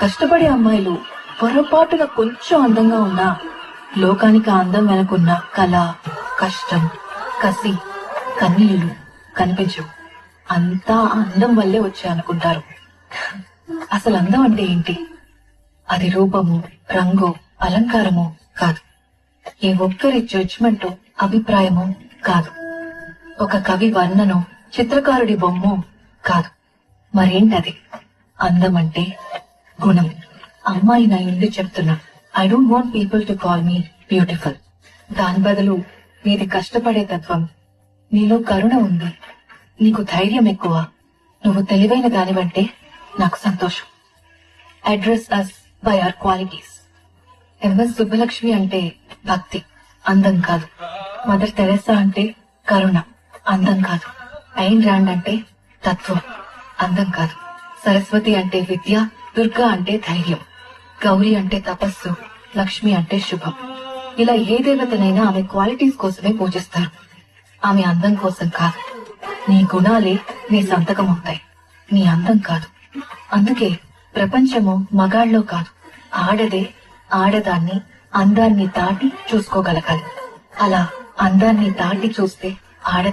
కష్టపడే అమ్మాయిలు పొరపాటున కొంచెం అందంగా ఉన్నా లోకానికి అందం వెనకున్న కళ కష్టం కసి కన్నీళ్ళు కనిపించవు. అంతా అందం వల్లే వచ్చాయి అనుకుంటారు. అసలు అందం అంటే ఏంటి? అది రూపము రంగు అలంకారము కాదు. ఏ ఒక్కరి జడ్జ్మెంట్ అభిప్రాయము కాదు. ఒక కవి వర్ణను చిత్రకారుడి బొమ్మ కాదు. మరేంటది? అందం అంటే గుణం. అమ్మాయి నా ఇండి చెప్తున్నా. I don't want people to call me beautiful దాని బదులు నీది కష్టపడే తత్వం. నీలో కరుణ ఉంది. నీకు ధైర్యం ఎక్కువ. నువ్వు తెలివైన దానివంటే నాకు సంతోషం. Address us by our qualities MS Subbulakshmi అంటే భక్తి అందం కాదు. మదర్ తెరెసా అంటే కరుణ అందం కాదు. ఐన్ రాండ్ అంటే తత్వం అందం కాదు. సరస్వతి అంటే విద్య దుర్గా అంటే ధైర్యం గౌరీ అంటే తపస్సు లక్ష్మి అంటే శుభం. ఇలా ఏ దేవతనైనా ఆమె క్వాలిటీస్ కోసమే పూజిస్తారు. ఆమె అందం కోసం కాదు. నీ గుణాలే నీ సంతకం అవుతాయి నీ అందం కాదు. అందుకే ప్రపంచము మగాళ్ళలో కాదు. ఆడదే ఆడదాన్ని అందాన్ని దాటి చూసుకోగలగాలి. అలా అందాన్ని దాటి చూస్తే ఆడదా